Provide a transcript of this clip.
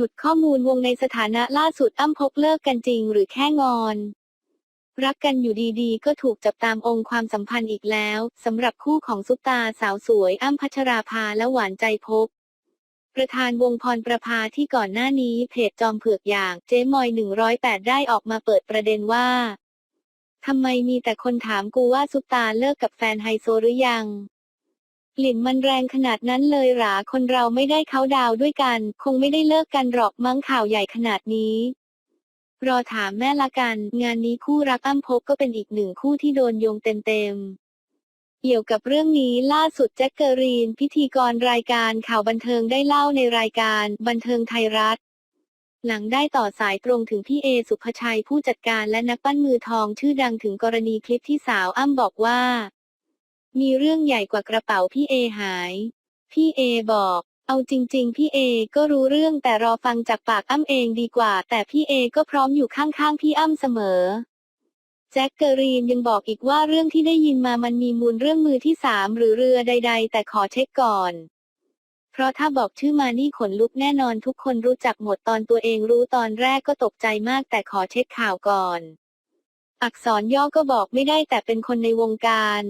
หลุดข้อมูลวงในสถานะล่าสุดอ้ำพกเลิกกันจริงหรือแค่งอน รักกันอยู่ดีๆ ก็ถูกจับตามองค์ความสัมพันธ์อีกแล้วสำหรับคู่ของซุปตาสาวสวยอ้ำพัชราภาและหวานใจพบ ประธานวงพรประภาที่ก่อนหน้านี้เพจจอมเผือกอย่างเจ๊มอย 108 ได้ออกมาเปิดประเด็นว่าทำไมมีแต่คนถามกูว่าซุปตาเลิกกับแฟนไฮโซหรือยัง กลิ่นมันแรงขนาดนั้นเลยหราคนเราไม่ได้เขาดาวด้วยกัน คงไม่ได้เลิกกันหรอกมั้งข่าวใหญ่ขนาดนี้ รอถามแม่ละกัน งานนี้คู่รักอ้ำพบก็เป็นอีกหนึ่งคู่ที่โดนโยงเต็มๆ เกี่ยวกับเรื่องนี้ล่าสุดแจ็คเกอรีน พิธีกรรายการข่าวบันเทิงได้เล่าในรายการ บันเทิงไทยรัฐ หลังได้ต่อสายตรงถึงพี่เอสุภชัยผู้จัดการและนักปั้นมือทองชื่อดังถึงกรณีคลิปที่สาวอ้ำบอกว่า มีเรื่องใหญ่กว่ากระเป๋าพี่เอหาย พี่เอบอก เอาจริง ๆ พี่เอก็รู้เรื่องแต่รอฟังจากปากอ้ำเองดีกว่า แต่พี่เอก็พร้อมอยู่ข้างๆพี่อ้ำเสมอ แจ็คเกอรีนยังบอกอีกว่าเรื่องที่ได้ยินมามันมีมูลเรื่องมือที่สามหรือเรือใด ๆ แต่ขอเช็คก่อน เพราะถ้าบอกชื่อมานี่ขนลุกแน่นอนทุกคนรู้จักหมดตอนตัวเองรู้ตอนแรกก็ตกใจมากแต่ขอเช็คข่าวก่อน อักษรย่อก็บอกไม่ได้แต่เป็นคนในวงการ